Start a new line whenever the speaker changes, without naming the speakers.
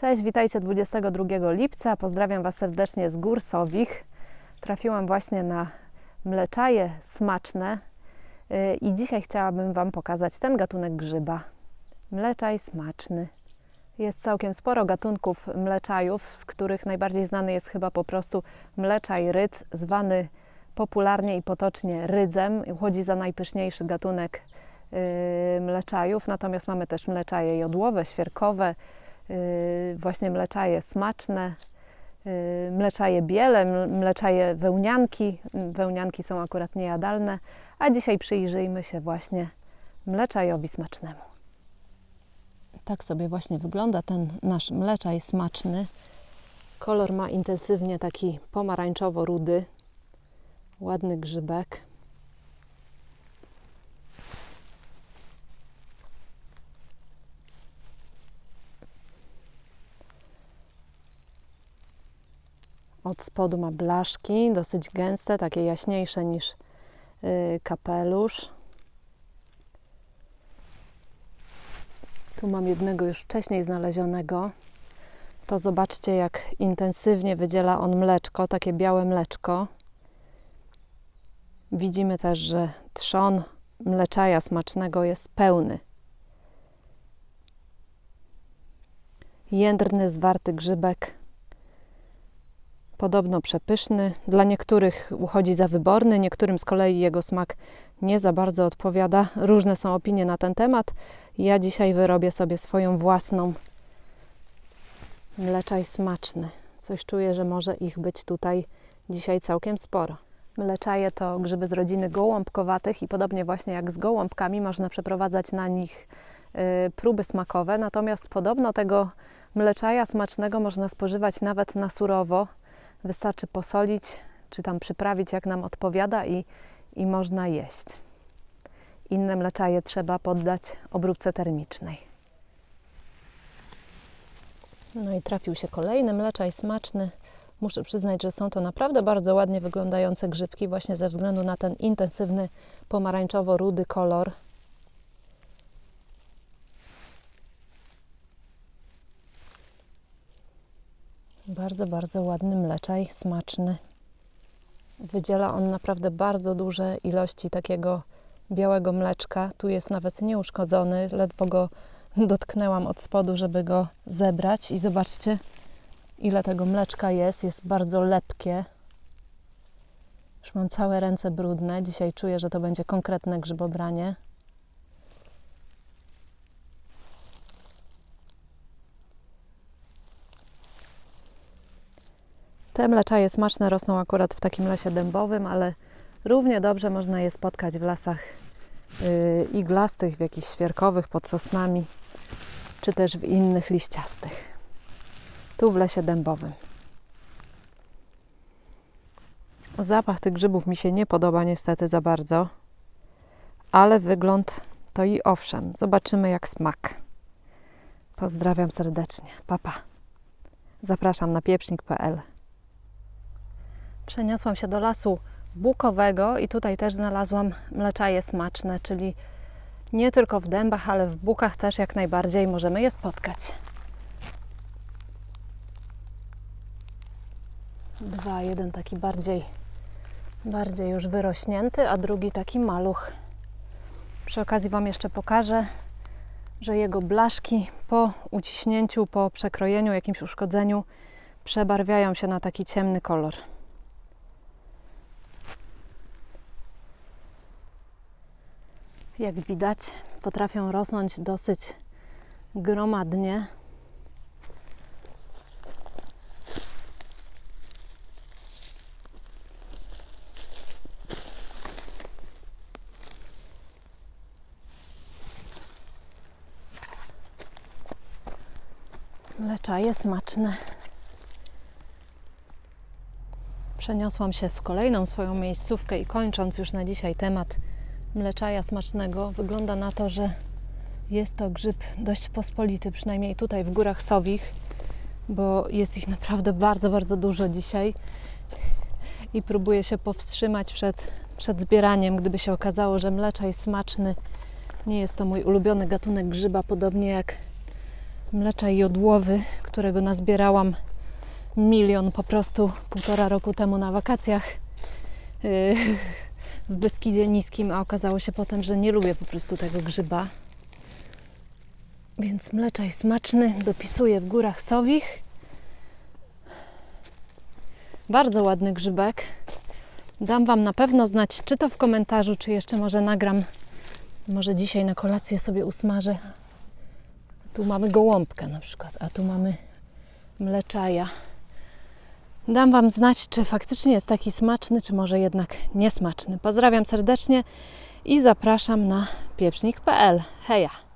Cześć, witajcie 22 lipca. Pozdrawiam Was serdecznie z Gór Sowich. Trafiłam właśnie na mleczaje smaczne yy, i dzisiaj chciałabym Wam pokazać ten gatunek grzyba. Mleczaj smaczny. Jest całkiem sporo gatunków mleczajów, z których najbardziej znany jest chyba po prostu mleczaj rydz, zwany popularnie i potocznie rydzem. Uchodzi za najpyszniejszy gatunek yy, mleczajów. Natomiast mamy też mleczaje jodłowe, świerkowe, właśnie mleczaje smaczne, yy, mleczaje biele, mleczaje wełnianki. Wełnianki są akurat niejadalne, a dzisiaj przyjrzyjmy się właśnie mleczajowi smacznemu. Tak sobie właśnie wygląda ten nasz mleczaj smaczny. Kolor ma intensywnie taki pomarańczowo-rudy. Ładny grzybek. Od spodu ma blaszki, dosyć gęste, takie jaśniejsze niż y, kapelusz. Tu mam jednego już wcześniej znalezionego. To zobaczcie, jak intensywnie wydziela on mleczko, takie białe mleczko. Widzimy też, że trzon mleczaja smacznego jest pełny. Jędrny, zwarty grzybek. Podobno przepyszny. Dla niektórych uchodzi za wyborny, niektórym z kolei jego smak nie za bardzo odpowiada. Różne są opinie na ten temat. Ja dzisiaj wyrobię sobie swoją własną mleczaj smaczny. Coś czuję, że może ich być tutaj dzisiaj całkiem sporo. Mleczaje to grzyby z rodziny gołąbkowatych i podobnie właśnie jak z gołąbkami można przeprowadzać na nich y, próby smakowe. Natomiast podobno tego mleczaja smacznego można spożywać nawet na surowo. Wystarczy posolić czy tam przyprawić jak nam odpowiada i, i można jeść. Inne mleczaje trzeba poddać obróbce termicznej. No i trafił się kolejny mleczaj smaczny. Muszę przyznać, że są to naprawdę bardzo ładnie wyglądające grzybki, właśnie ze względu na ten intensywny pomarańczowo-rudy kolor. Bardzo, bardzo ładny mleczaj, smaczny. Wydziela on naprawdę bardzo duże ilości takiego białego mleczka. Tu jest nawet nieuszkodzony, ledwo go dotknęłam od spodu, żeby go zebrać. I zobaczcie, ile tego mleczka jest. Jest bardzo lepkie. Już mam całe ręce brudne. Dzisiaj czuję, że to będzie konkretne grzybobranie. Te mleczaje smaczne rosną akurat w takim lesie dębowym, ale równie dobrze można je spotkać w lasach yy, iglastych, w jakichś świerkowych, pod sosnami, czy też w innych liściastych. Tu w lesie dębowym. Zapach tych grzybów mi się nie podoba niestety za bardzo, ale wygląd to i owszem. Zobaczymy jak smak. Pozdrawiam serdecznie. Papa. Zapraszam na pieprznik.pl. Przeniosłam się do lasu bukowego i tutaj też znalazłam mleczaje smaczne, czyli nie tylko w dębach, ale w bukach też jak najbardziej możemy je spotkać. Dwa, jeden taki bardziej, bardziej już wyrośnięty, a drugi taki maluch. Przy okazji Wam jeszcze pokażę, że jego blaszki po uciśnięciu, po przekrojeniu, jakimś uszkodzeniu przebarwiają się na taki ciemny kolor. Jak widać, potrafią rosnąć dosyć gromadnie. Mleczaje smaczne. Przeniosłam się w kolejną swoją miejscówkę i kończąc już na dzisiaj temat mleczaja smacznego, wygląda na to, że jest to grzyb dość pospolity, przynajmniej tutaj w górach Sowich, bo jest ich naprawdę bardzo, bardzo dużo dzisiaj i próbuję się powstrzymać przed, przed zbieraniem, gdyby się okazało, że mleczaj smaczny nie jest to mój ulubiony gatunek grzyba, podobnie jak mleczaj jodłowy, którego nazbierałam milion po prostu półtora roku temu na wakacjach. Yy, w Beskidzie Niskim, a okazało się potem, że nie lubię po prostu tego grzyba. Więc mleczaj smaczny dopisuję w górach Sowich. Bardzo ładny grzybek. Dam Wam na pewno znać, czy to w komentarzu, czy jeszcze może nagram. Może dzisiaj na kolację sobie usmażę. Tu mamy gołąbkę na przykład, a tu mamy mleczaja. Dam Wam znać, czy faktycznie jest taki smaczny, czy może jednak niesmaczny. Pozdrawiam serdecznie i zapraszam na pieprznik.pl. Heja!